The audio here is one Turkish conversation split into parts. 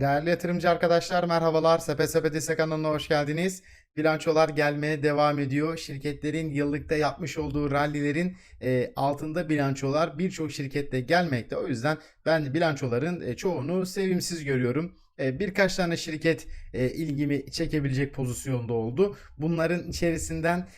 Değerli yatırımcı arkadaşlar merhabalar. Sepe Sepe Destek kanalına hoş geldiniz. Bilançolar gelmeye devam ediyor. Şirketlerin yıllıkta yapmış olduğu rallilerin e, altında bilançolar birçok şirkette gelmekte. O yüzden ben bilançoların e, çoğunu sevimsiz görüyorum. Birkaç tane şirket ilgimi çekebilecek pozisyonda oldu. Bunların içerisinden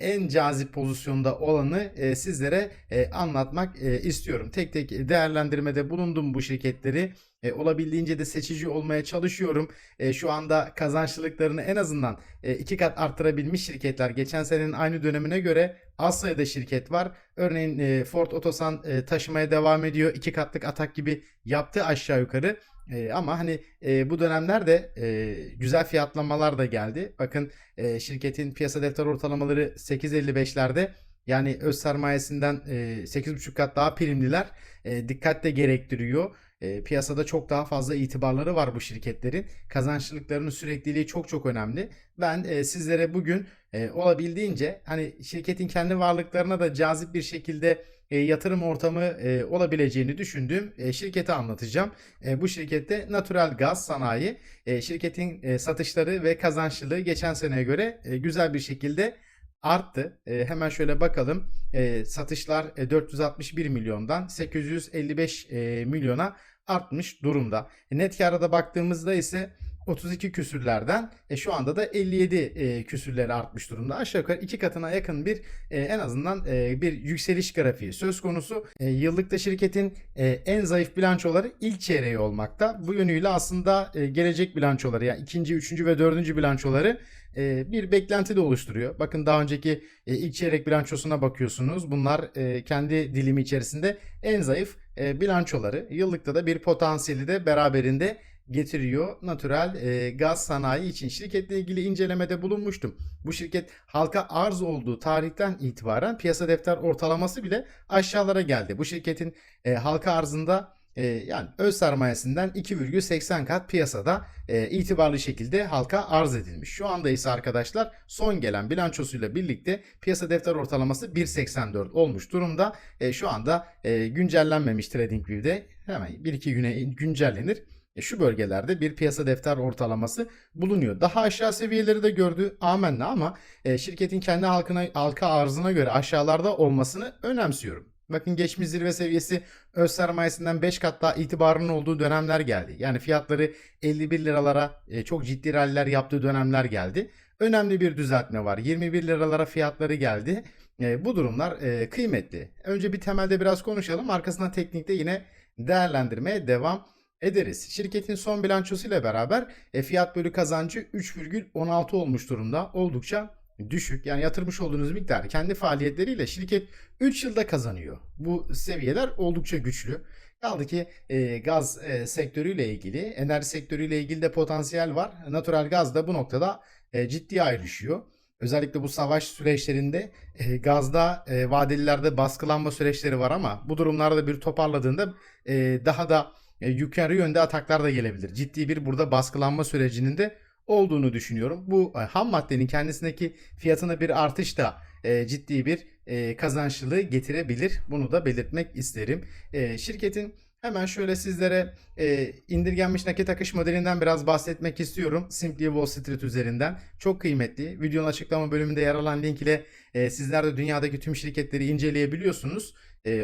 en cazip pozisyonda olanı sizlere anlatmak istiyorum. Tek tek değerlendirmede bulundum bu şirketleri. E, olabildiğince de seçici olmaya çalışıyorum. E, şu anda kazançlılıklarını en azından e, iki kat arttırabilmiş şirketler. Geçen senenin aynı dönemine göre az sayıda şirket var. Örneğin e, Ford Otosan e, taşımaya devam ediyor. İki katlık atak gibi yaptı aşağı yukarı. E, ama hani e, bu dönemlerde e, güzel fiyatlamalar da geldi. Bakın e, şirketin piyasa defter ortalamaları 8.55'lerde. Yani öz sermayesinden e, 8.5 kat daha primliler. E, dikkat de gerektiriyor. E, piyasada çok daha fazla itibarları var bu şirketlerin. Kazançlılıklarının sürekliliği çok çok önemli. Ben e, sizlere bugün e, olabildiğince hani şirketin kendi varlıklarına da cazip bir şekilde e, yatırım ortamı e, olabileceğini düşündüğüm e, şirketi anlatacağım. E, bu şirkette Natural Gaz Sanayi e, şirketin e, satışları ve kazançlılığı geçen seneye göre e, güzel bir şekilde arttı. E, hemen şöyle bakalım. E, satışlar e, 461 milyondan 855 e, milyona artmış durumda. E, net kâra da baktığımızda ise 32 küsürlerden e, şu anda da 57 e, küsürlere artmış durumda. Aşağı yukarı iki katına yakın bir e, en azından e, bir yükseliş grafiği söz konusu. E, yıllıkta şirketin e, en zayıf bilançoları ilk çeyreği olmakta. Bu yönüyle aslında e, gelecek bilançoları yani ikinci, üçüncü ve dördüncü bilançoları e, bir beklenti de oluşturuyor. Bakın daha önceki e, ilk çeyrek bilançosuna bakıyorsunuz. Bunlar e, kendi dilimi içerisinde en zayıf e, bilançoları. Yıllıkta da bir potansiyeli de beraberinde getiriyor. Natural e, gaz sanayi için şirketle ilgili incelemede bulunmuştum. Bu şirket halka arz olduğu tarihten itibaren piyasa defter ortalaması bile aşağılara geldi. Bu şirketin e, halka arzında e, yani öz sermayesinden 2,80 kat piyasada e, itibarlı şekilde halka arz edilmiş. Şu anda ise arkadaşlar son gelen bilançosuyla birlikte piyasa defter ortalaması 1.84 olmuş durumda. E, şu anda e, güncellenmemiş TradingView'de hemen 1-2 güne güncellenir. E, şu bölgelerde bir piyasa defter ortalaması bulunuyor. Daha aşağı seviyeleri de gördü amenna ama e, şirketin kendi halkına halka arzına göre aşağılarda olmasını önemsiyorum. Bakın geçmiş zirve seviyesi öz sermayesinden 5 kat daha itibarının olduğu dönemler geldi. Yani fiyatları 51 liralara e, çok ciddi ralliler yaptığı dönemler geldi. Önemli bir düzeltme var. 21 liralara fiyatları geldi. E, bu durumlar e, kıymetli. Önce bir temelde biraz konuşalım. Arkasından teknikte yine değerlendirmeye devam ederiz. Şirketin son bilançosuyla beraber e, fiyat bölü kazancı 3,16 olmuş durumda. Oldukça düşük. Yani yatırmış olduğunuz miktar kendi faaliyetleriyle şirket 3 yılda kazanıyor. Bu seviyeler oldukça güçlü. Kaldı ki e, gaz e, sektörüyle ilgili, enerji sektörüyle ilgili de potansiyel var. Natural gaz da bu noktada e, ciddi ayrışıyor. Özellikle bu savaş süreçlerinde e, gazda e, vadelilerde baskılanma süreçleri var ama bu durumlarda bir toparladığında e, daha da e, yukarı yönde ataklar da gelebilir. Ciddi bir burada baskılanma sürecinin de olduğunu düşünüyorum. Bu e, ham maddenin kendisindeki fiyatına bir artış da e, ciddi bir e, kazançlılığı getirebilir. Bunu da belirtmek isterim. E, şirketin hemen şöyle sizlere e, indirgenmiş nakit akış modelinden biraz bahsetmek istiyorum. Simply Wall Street üzerinden. Çok kıymetli. Videonun açıklama bölümünde yer alan link ile e, sizler de dünyadaki tüm şirketleri inceleyebiliyorsunuz.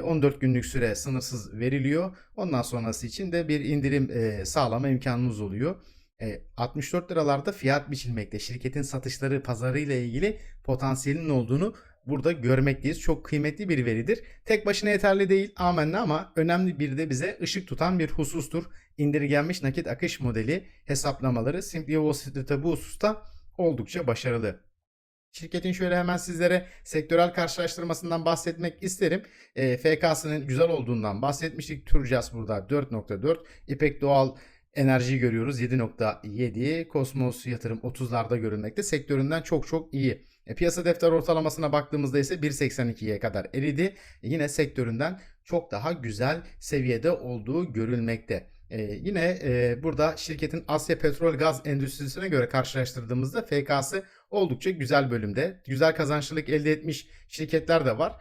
14 günlük süre sınırsız veriliyor. Ondan sonrası için de bir indirim sağlama imkanınız oluyor. 64 liralarda fiyat biçilmekte. Şirketin satışları pazarı ile ilgili potansiyelinin olduğunu burada görmekteyiz. Çok kıymetli bir veridir. Tek başına yeterli değil amenna ama önemli bir de bize ışık tutan bir husustur. İndirgenmiş nakit akış modeli hesaplamaları Simply Wall Street'te bu hususta oldukça başarılı. Şirketin şöyle hemen sizlere sektörel karşılaştırmasından bahsetmek isterim. E, FK'sının güzel olduğundan bahsetmiştik. Turcas burada 4.4. İpek Doğal Enerjiyi görüyoruz 7.7. Kosmos yatırım 30'larda görünmekte. Sektöründen çok çok iyi. E, piyasa defter ortalamasına baktığımızda ise 1.82'ye kadar eridi. E, yine sektöründen çok daha güzel seviyede olduğu görülmekte. Ee, yine e, burada şirketin Asya Petrol Gaz Endüstrisi'ne göre karşılaştırdığımızda FK'sı oldukça güzel bölümde. Güzel kazançlılık elde etmiş şirketler de var.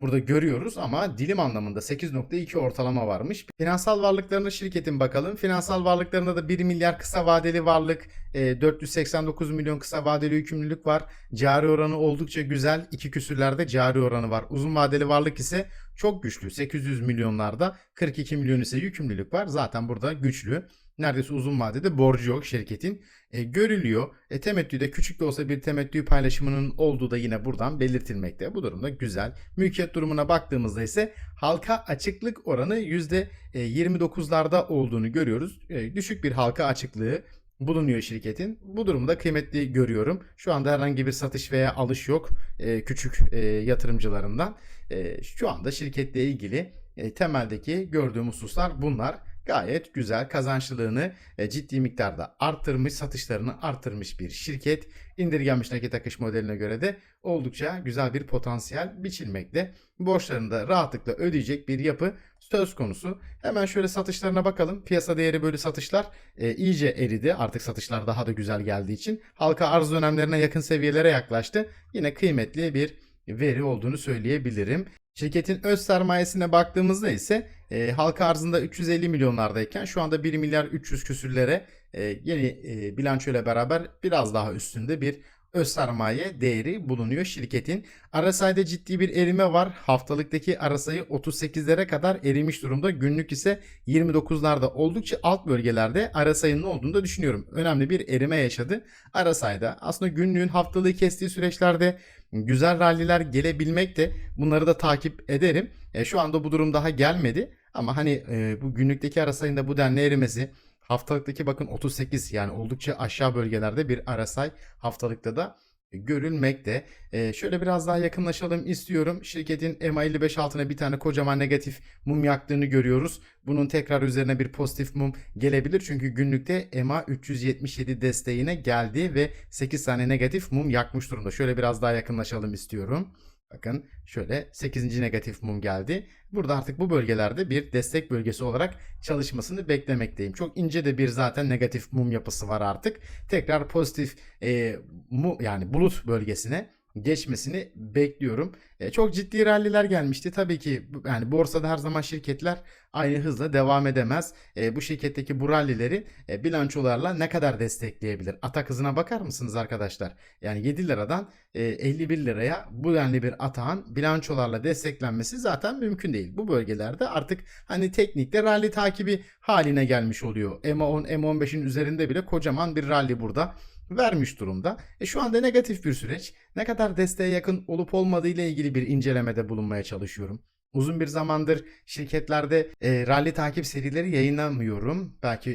Burada görüyoruz ama dilim anlamında 8.2 ortalama varmış. Finansal varlıklarına şirketin bakalım. Finansal varlıklarında da 1 milyar kısa vadeli varlık, e, 489 milyon kısa vadeli yükümlülük var. Cari oranı oldukça güzel. İki küsürlerde cari oranı var. Uzun vadeli varlık ise çok güçlü. 800 milyonlarda 42 milyon ise yükümlülük var. Zaten burada güçlü. Neredeyse uzun vadede borcu yok şirketin. E, görülüyor. E, temettüde küçük de olsa bir temettü paylaşımının olduğu da yine buradan belirtilmekte. Bu durumda güzel. Mülkiyet durumuna baktığımızda ise halka açıklık oranı %29'larda olduğunu görüyoruz. E, düşük bir halka açıklığı bulunuyor şirketin. Bu durumda kıymetli görüyorum. Şu anda herhangi bir satış veya alış yok e, küçük e, yatırımcılarından. E, şu anda şirketle ilgili e, temeldeki gördüğüm hususlar bunlar. Gayet güzel kazançlılığını e, ciddi miktarda arttırmış, satışlarını arttırmış bir şirket. İndirgenmiş nakit akış modeline göre de oldukça güzel bir potansiyel biçilmekte. Borçlarını da rahatlıkla ödeyecek bir yapı söz konusu. Hemen şöyle satışlarına bakalım. Piyasa değeri bölü satışlar e, iyice eridi. Artık satışlar daha da güzel geldiği için halka arz dönemlerine yakın seviyelere yaklaştı. Yine kıymetli bir veri olduğunu söyleyebilirim. Şirketin öz sermayesine baktığımızda ise e, halka arzında 350 milyonlardayken şu anda 1 milyar 300 küsürlere e, yeni e, bilançoyla beraber biraz daha üstünde bir öz sermaye değeri bulunuyor şirketin. RSI'de ciddi bir erime var. Haftalıktaki RSI 38'lere kadar erimiş durumda. Günlük ise 29'larda oldukça alt bölgelerde RSI'nin olduğunu da düşünüyorum. Önemli bir erime yaşadı. RSI'da aslında günlüğün haftalığı kestiği süreçlerde güzel ralliler gelebilmekte. Bunları da takip ederim. E, şu anda bu durum daha gelmedi. Ama hani e, bu günlükteki RSI'nin bu denli erimesi Haftalıktaki bakın 38 yani oldukça aşağı bölgelerde bir RSI haftalıkta da görülmekte. Ee, şöyle biraz daha yakınlaşalım istiyorum. Şirketin MA55 altına bir tane kocaman negatif mum yaktığını görüyoruz. Bunun tekrar üzerine bir pozitif mum gelebilir. Çünkü günlükte MA377 desteğine geldi ve 8 tane negatif mum yakmış durumda. Şöyle biraz daha yakınlaşalım istiyorum. Bakın şöyle 8. negatif mum geldi. Burada artık bu bölgelerde bir destek bölgesi olarak çalışmasını beklemekteyim. Çok ince de bir zaten negatif mum yapısı var artık. Tekrar pozitif e, mu, yani bulut bölgesine geçmesini bekliyorum. E, çok ciddi ralliler gelmişti. Tabii ki yani borsada her zaman şirketler aynı hızla devam edemez. E, bu şirketteki bu rallileri e, bilançolarla ne kadar destekleyebilir? Atak hızına bakar mısınız arkadaşlar? Yani 7 liradan e, 51 liraya bu denli bir atağın bilançolarla desteklenmesi zaten mümkün değil. Bu bölgelerde artık hani teknikte rally takibi haline gelmiş oluyor. EMA10, M15'in üzerinde bile kocaman bir rally burada vermiş durumda. E şu anda negatif bir süreç. Ne kadar desteğe yakın olup olmadığı ile ilgili bir incelemede bulunmaya çalışıyorum. Uzun bir zamandır şirketlerde e, rally takip serileri yayınlamıyorum. Belki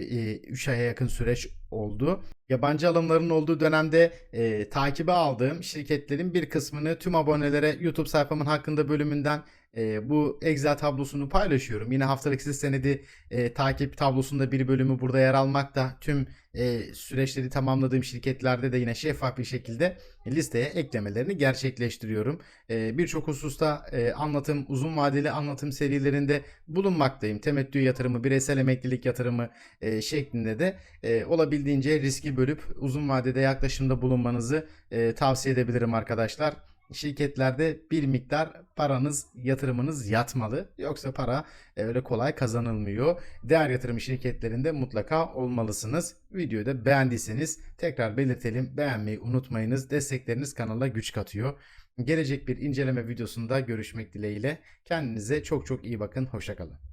3 e, aya yakın süreç oldu. Yabancı alımların olduğu dönemde e, takibe aldığım şirketlerin bir kısmını tüm abonelere YouTube sayfamın hakkında bölümünden e, bu Excel tablosunu paylaşıyorum. Yine haftalık siz senedi e, takip tablosunda bir bölümü burada yer almakta. Tüm e, süreçleri tamamladığım şirketlerde de yine şeffaf bir şekilde listeye eklemelerini gerçekleştiriyorum. E, Birçok hususta e, anlatım, uzun vadeli anlatım serilerinde bulunmaktayım. Temettü yatırımı, bireysel emeklilik yatırımı e, şeklinde de e, olabildiğince riski bölüp uzun vadede yaklaşımda bulunmanızı e, tavsiye edebilirim arkadaşlar şirketlerde bir miktar paranız, yatırımınız yatmalı. Yoksa para e, öyle kolay kazanılmıyor. Değer yatırım şirketlerinde mutlaka olmalısınız. Videoyu da beğendiyseniz tekrar belirtelim. Beğenmeyi unutmayınız. Destekleriniz kanala güç katıyor. Gelecek bir inceleme videosunda görüşmek dileğiyle. Kendinize çok çok iyi bakın. Hoşçakalın.